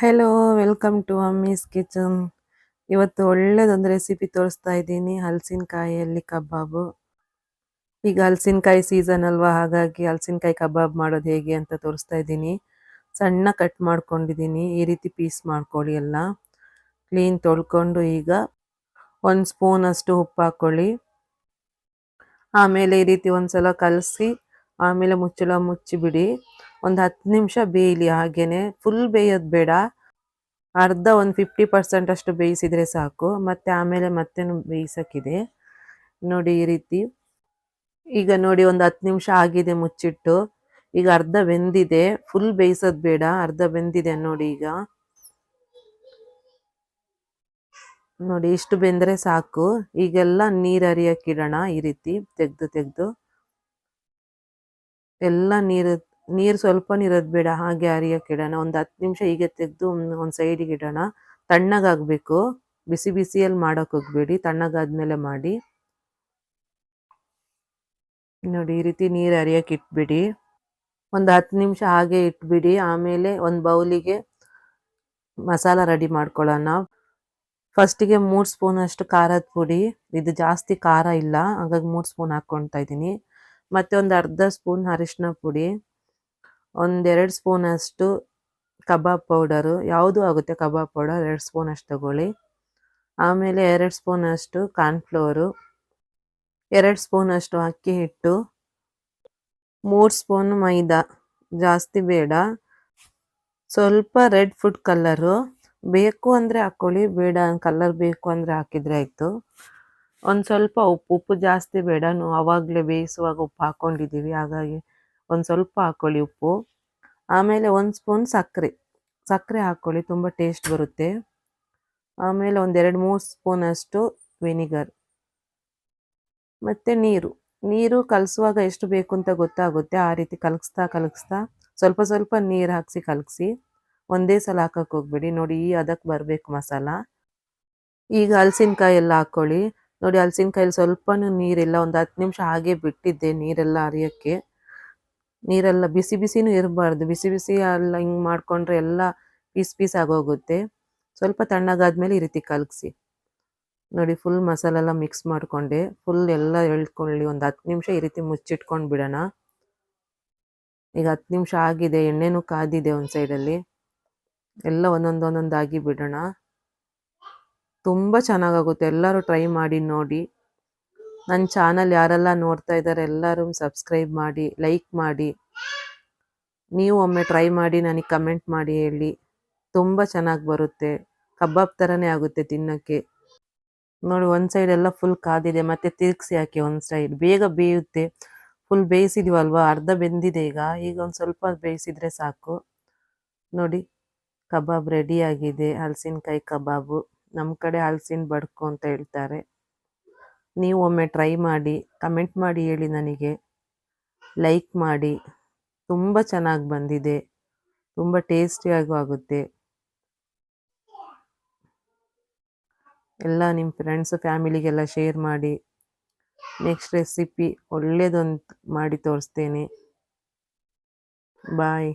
Hello welcome to Ammi's kitchen ಇವತ್ತು ಒಳ್ಳೆಯದೊಂದು recipe ತೋರಿಸ್ತಾ ಇದ್ದೀನಿ, ಹಲಸಿನಕಾಯಿಯಲ್ಲಿ ಕಬಾಬು. ಈಗ ಹಲಸಿನಕಾಯಿ ಸೀಸನ್ ಅಲ್ವಾ, ಹಾಗಾಗಿ ಹಲಸಿನಕಾಯಿ ಕಬಾಬ್ ಮಾಡೋದು ಹೇಗೆ ಅಂತ ತೋರಿಸ್ತಾ ಇದ್ದೀನಿ. ಸಣ್ಣ ಕಟ್ ಮಾಡ್ಕೊಂಡಿದ್ದೀನಿ, ಈ ರೀತಿ ಪೀಸ್ ಮಾಡ್ಕೊಳ್ಳಿ ಎಲ್ಲ. ಕ್ಲೀನ್ ತೊಳ್ಕೊಂಡು ಈಗ ಒಂದು ಸ್ಪೂನ್ ಅಷ್ಟು ಉಪ್ಪು ಹಾಕ್ಕೊಳ್ಳಿ. ಆಮೇಲೆ ಈ ರೀತಿ ಒಂದ್ಸಲ ಕಲಸಿ, ಆಮೇಲೆ ಮುಚ್ಚಳ ಮುಚ್ಚಿಬಿಡಿ. ಒಂದು ಹತ್ತು ನಿಮಿಷ ಬೇಯಲಿ, ಹಾಗೇನೆ ಫುಲ್ ಬೇಯೋದು ಬೇಡ. ಅರ್ಧ ಒಂದು ಫಿಫ್ಟಿ ಪರ್ಸೆಂಟ್ ಅಷ್ಟು ಬೇಯಿಸಿದ್ರೆ ಸಾಕು. ಮತ್ತೆ ಆಮೇಲೆ ಮತ್ತೇನು ಬೇಯಿಸೋಕ್ಕಿದೆ. ನೋಡಿ ಈ ರೀತಿ. ಈಗ ನೋಡಿ ಒಂದು ಹತ್ತು ನಿಮಿಷ ಆಗಿದೆ ಮುಚ್ಚಿಟ್ಟು. ಈಗ ಅರ್ಧ ಬೆಂದಿದೆ. ಫುಲ್ ಬೇಯಿಸೋದು ಬೇಡ. ಅರ್ಧ ಬೆಂದಿದೆ ನೋಡಿ ಈಗ. ನೋಡಿ ಇಷ್ಟು ಬೆಂದರೆ ಸಾಕು. ಈಗೆಲ್ಲ ನೀರು ಹರಿಯೋಕ್ಕಿಡೋಣ ಈ ರೀತಿ ತೆಗೆದು ತೆಗೆದು. ಎಲ್ಲ ನೀರು ನೀರು ಸ್ವಲ್ಪ ನೀರದ್ ಬೇಡ, ಹಾಗೆ ಅರಿಯಕ್ಕೆ ಇಡೋಣ ಒಂದು ಹತ್ತು ನಿಮಿಷ ಹೀಗೆ ತೆಗೆದು ಒಂದು ಸೈಡಿಗೆ ಇಡೋಣ ತಣ್ಣಗಾಗಬೇಕು. ಬಿಸಿ ಬಿಸಿಯಲ್ಲಿ ಮಾಡೋಕೆ ಹೋಗ್ಬೇಡಿ, ತಣ್ಣಗಾದ್ಮೇಲೆ ಮಾಡಿ. ನೋಡಿ, ಈ ರೀತಿ ನೀರು ಅರಿಯಕ್ಕೆ ಇಟ್ಬಿಡಿ. ಒಂದು ಹತ್ತು ನಿಮಿಷ ಹಾಗೆ ಇಟ್ಬಿಡಿ. ಆಮೇಲೆ ಒಂದು ಬೌಲಿಗೆ ಮಸಾಲ ರೆಡಿ ಮಾಡ್ಕೊಳ್ಳೋಣ. ಫಸ್ಟಿಗೆ ಮೂರು ಸ್ಪೂನ್ ಅಷ್ಟು ಖಾರದ ಪುಡಿ. ಇದು ಜಾಸ್ತಿ ಖಾರ ಇಲ್ಲ, ಹಾಗಾಗಿ ಮೂರು ಸ್ಪೂನ್ ಹಾಕ್ಕೊಳ್ತಾ ಇದ್ದೀನಿ. ಮತ್ತು ಒಂದು ಅರ್ಧ ಸ್ಪೂನ್ ಅರಿಶಿನ ಪುಡಿ. ಒಂದೆರಡು ಸ್ಪೂನ್ ಅಷ್ಟು ಕಬಾಬ್ ಪೌಡರು. ಯಾವುದು ಆಗುತ್ತೆ ಕಬಾಬ್ ಪೌಡರ್? ಎರಡು ಸ್ಪೂನ್ ಅಷ್ಟು ತಗೊಳ್ಳಿ. ಆಮೇಲೆ ಎರಡು ಸ್ಪೂನ್ ಅಷ್ಟು ಕಾರ್ನ್ಫ್ಲೋರು. ಎರಡು ಸ್ಪೂನ್ ಅಷ್ಟು ಅಕ್ಕಿ ಹಿಟ್ಟು. ಮೂರು ಸ್ಪೂನ್ ಮೈದಾ. ಜಾಸ್ತಿ ಬೇಡ. ಸ್ವಲ್ಪ ರೆಡ್ ಫುಡ್ ಕಲ್ಲರು. ಬೇಕು ಅಂದರೆ ಹಾಕ್ಕೊಳ್ಳಿ, ಬೇಡ ಕಲರ್ ಬೇಕು ಅಂದರೆ ಹಾಕಿದರೆ ಆಯಿತು. ಒಂದು ಸ್ವಲ್ಪ ಉಪ್ಪು ಉಪ್ಪು ಜಾಸ್ತಿ ಬೇಡ. ನಾವು ಆವಾಗಲೇ ಬೇಯಿಸುವಾಗ ಉಪ್ಪು ಹಾಕ್ಕೊಂಡಿದ್ದೀವಿ ಹಾಗಾಗಿ ಒಂದು ಸ್ವಲ್ಪ ಹಾಕ್ಕೊಳ್ಳಿ ಉಪ್ಪು. ಆಮೇಲೆ ಒಂದು ಸ್ಪೂನ್ ಸಕ್ಕರೆ ಸಕ್ಕರೆ ಹಾಕ್ಕೊಳ್ಳಿ ತುಂಬ ಟೇಸ್ಟ್ ಬರುತ್ತೆ. ಆಮೇಲೆ ಒಂದೆರಡು ಮೂರು ಸ್ಪೂನಷ್ಟು ವಿನಿಗರ್ ಮತ್ತು ನೀರು. ನೀರು ಕಲಸುವಾಗ ಎಷ್ಟು ಬೇಕು ಅಂತ ಗೊತ್ತಾಗುತ್ತೆ. ಆ ರೀತಿ ಕಲಗಿಸ್ತಾ ಕಲಗಿಸ್ತಾ ಸ್ವಲ್ಪ ಸ್ವಲ್ಪ ನೀರು ಹಾಕಿಸಿ ಕಲಗಿಸಿ ಒಂದೇ ಸಲ ಹಾಕಕ್ಕೆ ಹೋಗ್ಬಿಡಿ. ನೋಡಿ ಅದಕ್ಕೆ ಬರಬೇಕು ಮಸಾಲ. ಈಗ ಹಲಸಿನಕಾಯಿ ಎಲ್ಲ ಹಾಕ್ಕೊಳ್ಳಿ ನೋಡಿ ಹಲಸಿನಕಾಯಲ್ಲಿ ಸ್ವಲ್ಪನೂ ನೀರಿಲ್ಲ. ಒಂದು ಹತ್ತು ನಿಮಿಷ ಹಾಗೆ ಬಿಟ್ಟಿದ್ದೆ ನೀರೆಲ್ಲ ಹರಿಯೋಕ್ಕೆ. ನೀರೆಲ್ಲ ಬಿಸಿ ಬಿಸಿನೂ ಇರಬಾರ್ದು. ಬಿಸಿ ಬಿಸಿ ಎಲ್ಲ ಹಿಂಗೆ ಮಾಡಿಕೊಂಡ್ರೆ ಎಲ್ಲ ಪೀಸ್ ಪೀಸ್ ಆಗೋಗುತ್ತೆ. ಸ್ವಲ್ಪ ತಣ್ಣಗಾದ್ಮೇಲೆ ಈ ರೀತಿ ಕಲಗಿಸಿ. ನೋಡಿ ಫುಲ್ ಮಸಾಲೆ ಎಲ್ಲ ಮಿಕ್ಸ್ ಮಾಡಿಕೊಂಡೆ. ಫುಲ್ ಎಲ್ಲ ಎಳ್ಕೊಳ್ಳಿ. ಒಂದು ಹತ್ತು ನಿಮಿಷ ಈ ರೀತಿ ಮುಚ್ಚಿಟ್ಕೊಂಡು ಬಿಡೋಣ. ಈಗ ಹತ್ತು ನಿಮಿಷ ಆಗಿದೆ. ಎಣ್ಣೆನೂ ಕಾದಿದೆ ಒಂದು ಸೈಡಲ್ಲಿ ಎಲ್ಲ ಒಂದೊಂದು ಒಂದೊಂದಾಗಿ ಬಿಡೋಣ. ತುಂಬ ಚೆನ್ನಾಗಾಗುತ್ತೆ. ಎಲ್ಲರೂ ಟ್ರೈ ಮಾಡಿ ನೋಡಿ. ನನ್ನ ಚಾನಲ್ ಯಾರೆಲ್ಲ ನೋಡ್ತಾ ಇದ್ದಾರೆ ಎಲ್ಲರೂ ಸಬ್ಸ್ಕ್ರೈಬ್ ಮಾಡಿ ಲೈಕ್ ಮಾಡಿ. ನೀವು ಒಮ್ಮೆ ಟ್ರೈ ಮಾಡಿ, ನನಗೆ ಕಮೆಂಟ್ ಮಾಡಿ ಹೇಳಿ. ತುಂಬ ಚೆನ್ನಾಗಿ ಬರುತ್ತೆ. ಕಬಾಬ್ ಥರನೇ ಆಗುತ್ತೆ ತಿನ್ನೋಕ್ಕೆ. ನೋಡಿ, ಒಂದು ಸೈಡ್ ಎಲ್ಲ ಫುಲ್ ಕಾದಿದೆ, ಮತ್ತೆ ತಿರುಗಿಸಿ ಹಾಕಿ ಒಂದು ಸೈಡ್ ಬೇಗ ಬೇಯುತ್ತೆ. ಫುಲ್ ಬೇಯಿಸಿದೀವಲ್ವಾ? ಅರ್ಧ ಬೆಂದಿದೆ ಈಗ. ಈಗ ಒಂದು ಸ್ವಲ್ಪ ಬೇಯಿಸಿದ್ರೆ ಸಾಕು. ನೋಡಿ, ಕಬಾಬ್ ರೆಡಿ ಆಗಿದೆ. ಹಲಸಿನಕಾಯಿ ಕಬಾಬು. ನಮ್ಮ ಕಡೆ ಹಲಸಿನ ಬಡ್ಕು ಅಂತ ಹೇಳ್ತಾರೆ. ನೀವು ಒಮ್ಮೆ ಟ್ರೈ ಮಾಡಿ ಕಮೆಂಟ್ ಮಾಡಿ ಹೇಳಿ ನನಗೆ. ಲೈಕ್ ಮಾಡಿ. ತುಂಬ ಚೆನ್ನಾಗಿ ಬಂದಿದೆ. ತುಂಬ ಟೇಸ್ಟಿಯಾಗೂ ಆಗುತ್ತೆ. ಎಲ್ಲ ನಿಮ್ಮ ಫ್ರೆಂಡ್ಸ್ ಫ್ಯಾಮಿಲಿಗೆಲ್ಲ ಶೇರ್ ಮಾಡಿ. ನೆಕ್ಸ್ಟ್ ರೆಸಿಪಿ ಒಳ್ಳೆಯದೊಂದು ಮಾಡಿ ತೋರಿಸ್ತೇನೆ. ಬಾಯ್